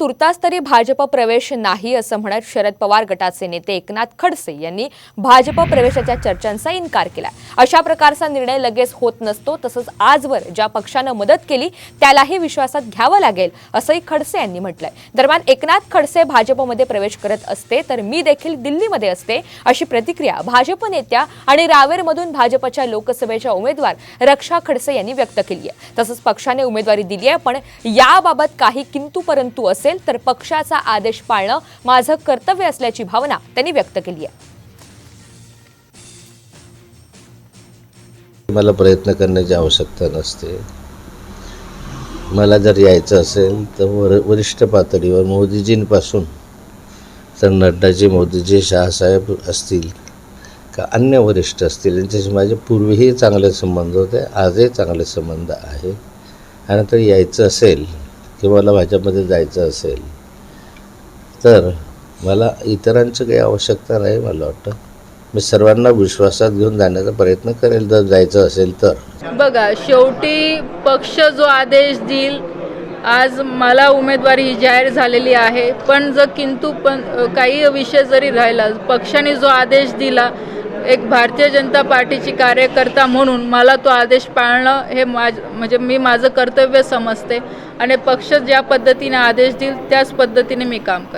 तुर्तास तरी भाजप प्रवेश नाही असं म्हणत शरद पवार गटाचे नेते एकनाथ खडसे यांनी भाजप प्रवेशाच्या चर्चांचा इन्कार केला. अशा प्रकारचा निर्णय लगेच होत नसतो तसंच आजवर ज्या पक्षानं मदत केली त्यालाही विश्वासात घ्यावं लागेल असंही खडसे यांनी म्हटलंय. दरम्यान एकनाथ खडसे भाजपमध्ये प्रवेश करत असते तर मी देखील दिल्लीमध्ये असते अशी प्रतिक्रिया भाजप नेत्या आणि रावेरमधून भाजपच्या लोकसभेच्या उमेदवार रक्षा खडसे यांनी व्यक्त केली आहे तसंच पक्षाने उमेदवारी दिली आहे पण याबाबत काही किंतू परंतु असेल तर पक्षाचा आदेश पाळणं माझं कर्तव्य असल्याची भावना त्यांनी व्यक्त केली आहे. मला प्रयत्न करण्याची आवश्यकता नसते. मला जर यायचं असेल तर वर वरिष्ठ पातळीवर मोदीजींपासून तर नड्डाजी मोदीजी शहासाहेब असतील का अन्य वरिष्ठ असतील यांच्याशी माझे पूर्वीही चांगले संबंध होते आजही चांगले संबंध आहे. आणि तर यायचं असेल किंवा मला भाजपमध्ये जायचं असेल तर मला इतरांची काही आवश्यकता नाही मला वाटतं. मी सर्वांना विश्वासात घेऊन जाण्याचा प्रयत्न करेल जर जायचं असेल तर. बघा शेवटी पक्ष जो आदेश देईल आज मला उमेदवारी जाहीर झालेली आहे पण जर किंतु पण काही विषय जरी राहिला पक्षाने जो आदेश दिला एक भारतीय जनता पार्टीची कार्यकर्ता म्हणून मला तो आदेश पाळणं हे माझ म्हणजे मी माझं कर्तव्य समजते. आणि पक्ष ज्या पद्धतीने आदेश देईल त्याच पद्धतीने मी काम करेन.